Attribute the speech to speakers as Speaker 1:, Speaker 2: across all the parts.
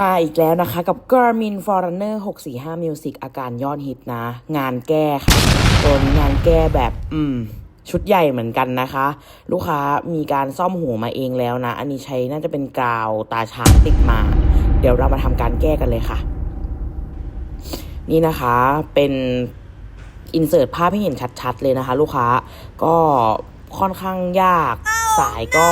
Speaker 1: มาอีกแล้วนะคะกับ Garmin Forerunner 645 Music อาการยอดฮิตนะ งานแก้ค่ะตัวนี้งานแก้แบบ อืม ชุดใหญ่เหมือนกันนะคะ ลูกค้ามีการซ่อมหูมาเองแล้วนะ อันนี้ใช้น่าจะเป็นกาวตาช้างติดมา เดี๋ยวเรามาทำการแก้กันเลยค่ะ นี่นะคะเป็นอินเสิร์ตภาพให้เห็นชัดๆเลยนะคะ ลูกค้าก็ค่อนข้างยากสายก็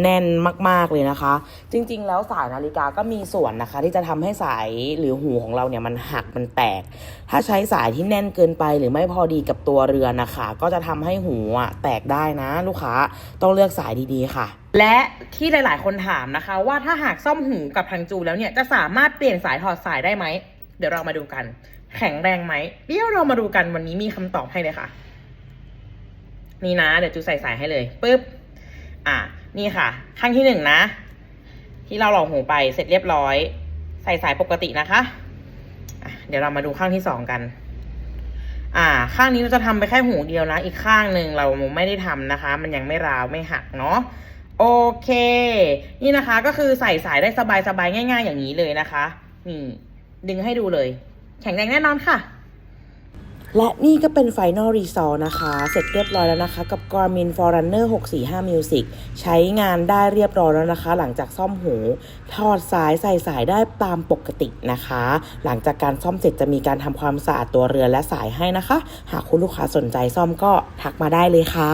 Speaker 1: แน่นมาก ๆ เลยนะคะ จริง ๆ แล้วสายนาฬิกาก็มีส่วนนะคะ ที่จะทำให้สายหรือหูของเราเนี่ยมันหักมันแตก ถ้าใช้สายที่แน่นเกินไปหรือไม่พอดีกับตัวเรือนนะคะ ก็จะทำให้หูอะแตกได้นะ ลูกค้าต้องเลือกสายดีๆค่ะ และที่หลาย ๆ คนถามนะคะ ว่าถ้าหากซ่อมหูกับทางจูแล้วเนี่ยจะสามารถเปลี่ยนสายถอดสายได้ไหมเดี๋ยวเรามาดูกัน แข็งแรงไหมเดี๋ยวเรามาดูกันวันนี้มีคำตอบให้เลยค่ะ นี่นะ เดี๋ยวจูใส่สายให้เลยปึ๊บอะ นี่ค่ะ ข้างที่หนึ่งนะ ที่เราหลอกหูไปเสร็จเรียบร้อย ใส่สายปกตินะคะะเดี๋ยวเรามาดูข้างที่สองกัน อ่า ข้างนี้เราจะทำไปแค่หูเดียวนะ อีกข้างหนึ่งเราไม่ได้ทำนะคะ มันยังไม่ราวไม่หักเนาะโอเค นี่นะคะก็คือใส่สายได้สบายๆง่าย ๆ อย่างนี้เลยนะคะ นี่ ดึงให้ดูเลย แข็งแรงแน่นอนค่ะ และนี่ก็เป็นไฟนอลรีซอนะคะ เสร็จเรียบร้อยแล้วนะคะ กับ Garmin Forerunner 645 Music ใช้งานได้เรียบร้อยแล้วนะคะ หลังจากซ่อมหู ถอดสายใส่สายได้ตามปกตินะคะ หลังจากการซ่อมเสร็จจะมีการทำความสะอาดตัวเรือและสายให้นะคะ หากคุณลูกค้าสนใจซ่อมก็ทักมาได้เลยค่ะ